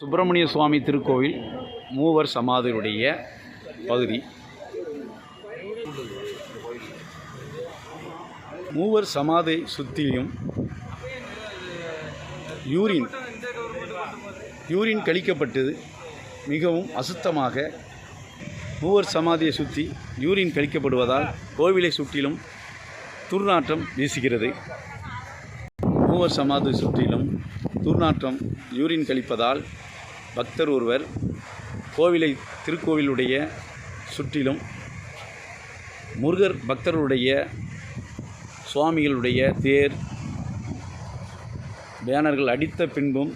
சுப்பிரமணிய சுவாமி திருக்கோவில் மூவர் சமாதியுடைய பகுதி. மூவர் சமாதி சுற்றியும் யூரின் யூரின் கழிக்கப்பட்டது. மிகவும் அசுத்தமாக மூவர் சமாதியை சுற்றி யூரின் கழிக்கப்படுவதால் கோவிலை சுற்றிலும் துர்நாற்றம் வீசுகிறது. மூவர் சமாதி சுற்றிலும் துர்நாற்றம் யூரின் கழிப்பதால் பக்தர் ஒருவர் கோவிலை திருக்கோவிலுடைய சுற்றிலும் முருகர் பக்தர்களுடைய சுவாமிகளுடைய தேர் பேனர்கள் அடித்த பின்பும்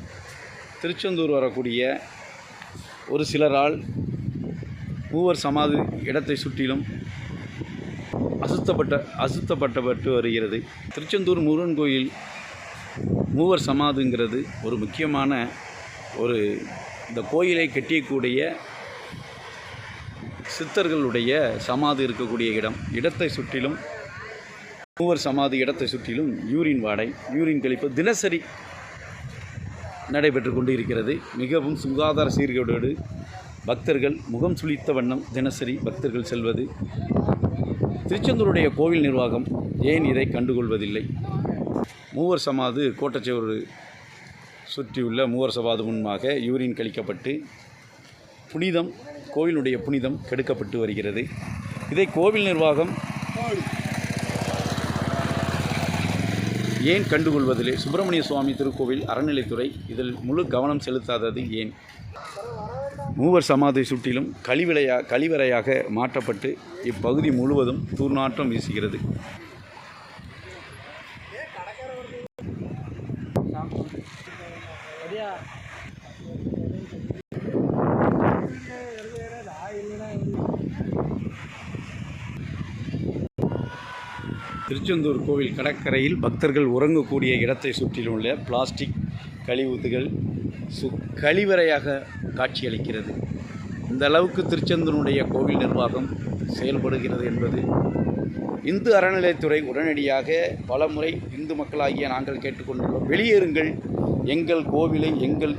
திருச்செந்தூர் வரக்கூடிய ஒரு சிலரால் மூவர் சமாதி இடத்தை சுற்றிலும் அசுத்தப்பட்ட அசுத்தப்பட்டப்பட்டு வருகிறது. திருச்செந்தூர் முருகன் கோயில் மூவர் சமாதிங்கிறது ஒரு முக்கியமான ஒரு இந்த கோயிலை கட்டியக்கூடிய சித்தர்களுடைய சமாதி இருக்கக்கூடிய இடம். இடத்தை சுற்றிலும் மூவர் சமாதி இடத்தை சுற்றிலும் யூரின் வாடை யூரின் கழிப்பு தினசரி நடைபெற்று கொண்டு இருக்கிறது மிகவும் சுகாதார சீர்கேடோடு பக்தர்கள் முகம் சுழித்த வண்ணம் தினசரி பக்தர்கள் செல்வது. திருச்செந்தூருடைய கோவில் நிர்வாகம் ஏன் இதை கண்டுகொள்வதில்லை? மூவர் சமாது கோட்டச்சுவர் சுற்றியுள்ள மூவர் சமாது முன்பாக யூரின் கழிக்கப்பட்டு புனிதம் கோவிலுடைய புனிதம் கெடுக்கப்பட்டு வருகிறது. இதை கோவில் நிர்வாகம் ஏன் கண்டுகொள்வதில்லை? சுப்பிரமணிய சுவாமி திருக்கோவில் அறநிலைத்துறை இதில் முழு கவனம் செலுத்தாதது ஏன்? மூவர் சமாதி சுற்றிலும் கழிவிலையா கழிவறையாக மாற்றப்பட்டு இப்பகுதி முழுவதும் தூர்நாற்றம் வீசுகிறது. திருச்செந்தூர் கோவில் கடற்கரையில் பக்தர்கள் உறங்கக்கூடிய இடத்தை சுற்றிலுள்ள பிளாஸ்டிக் கழிவுகள் சு கழிவறையாக காட்சியளிக்கிறது. இந்த அளவுக்கு திருச்செந்தூருடைய கோவில் நிர்வாகம் செயல்படுகிறது என்பது இந்து அறநிலைத்துறை உடனடியாக பல முறை இந்து மக்களாகிய நாங்கள் கேட்டுக்கொண்டுள்ளோம். வெளியேறுங்கள். எங்கள் கோவிலை எங்கள்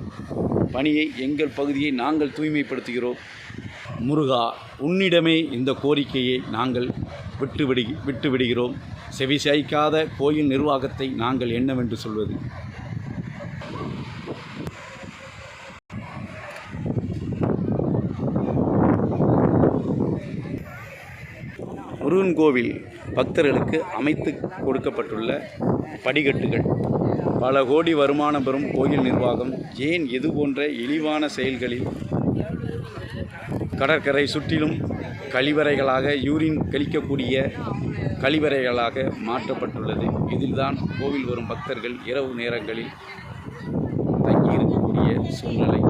பணியை எங்கள் பகுதியை நாங்கள் தூய்மைப்படுத்துகிறோம். முருகா உன்னிடமே இந்த கோரிக்கையை நாங்கள் விட்டுவிடு விட்டுவிடுகிறோம் செவி சாய்க்காத கோயில் நிர்வாகத்தை நாங்கள் என்னவென்று சொல்வது? முருகன் கோவில் பக்தர்களுக்கு அமைத்து கொடுக்கப்பட்டுள்ள படிக்கட்டுகள். பல கோடி வருமானம் பெறும் கோயில் நிர்வாகம் ஏன் இது போன்ற இழிவான செயல்களில் கடற்கரை சுற்றிலும் கழிவறைகளாக யூரின் கழிக்கக்கூடிய கழிவறைகளாக மாற்றப்பட்டுள்ளது. இதில்தான் கோவில் வரும் பக்தர்கள் இரவு நேரங்களில் தங்கியிருக்கக்கூடிய சூழ்நிலை.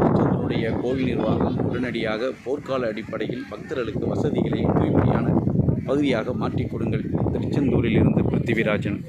திருச்செந்தூருடைய கோவில் நிர்வாகம் உடனடியாக போர்க்கால அடிப்படையில் பக்தர்களுக்கு வசதிகளை உதவியான பகுதியாக மாற்றிக் கொடுங்கள். திருச்செந்தூரிலிருந்து பிருத்திவிராஜன்.